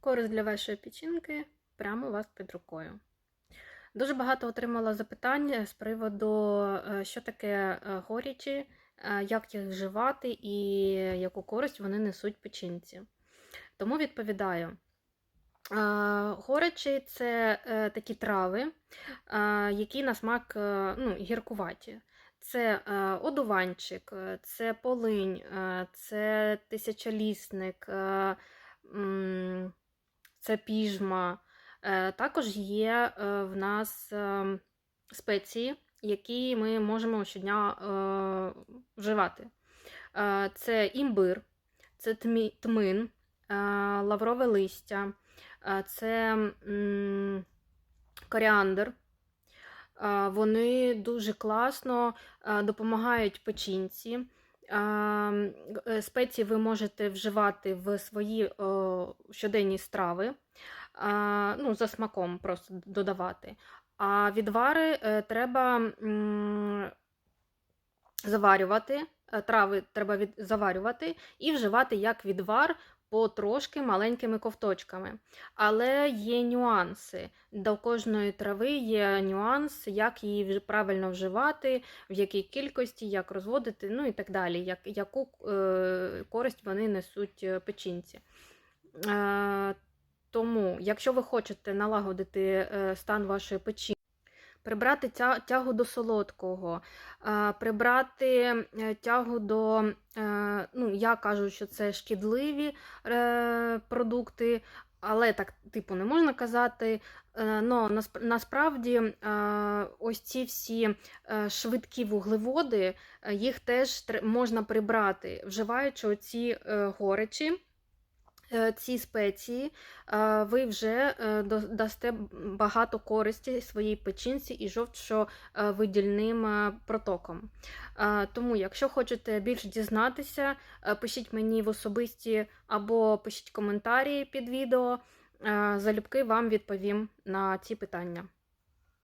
Користь для вашої печінки прямо у вас під рукою. Дуже багато отримала запитань з приводу, е, що таке е, горічі, е, як їх вживати і яку користь вони несуть печінці. Тому відповідаю. Е, Горечі це е, такі трави, е, які на смак е, ну, гіркуваті. Це е, одуванчик, е, це полинь, е, це тисячолісник, е, це піжма. Е, Також є е, в нас е, спеції, які ми можемо щодня е, вживати. Це імбир, це тмин, лаврове листя, це коріандр. Вони дуже класно допомагають печінці. Е, Спеції ви можете вживати в свої щоденні страви, ну, за смаком просто додавати. А відвари е, треба заварювати, е, трави треба від, заварювати і вживати як відвар потрошки маленькими ковточками. Але є нюанси. До кожної трави є нюанс, як її правильно вживати, в якій кількості, як розводити, ну і так далі, як, яку е, користь вони несуть е, печінці. Е, тому, якщо ви хочете налагодити е, стан вашої печінки, прибрати тя- тягу до солодкого, прибрати е, тягу до, е, ну, я кажу, що це шкідливі е, продукти, але так, типу, не можна казати. Но насправді ось ці всі швидкі вуглеводи, їх теж можна прибрати, вживаючи оці горечі ці спеції, е, ви вже е, дасте багато користі своїй печінці і жовчовидільним е, протоком. Е, Тому, якщо хочете більше дізнатися, е, пишіть мені в особисті або пишіть коментарі під відео. Е, Залюбки вам відповім на ці питання.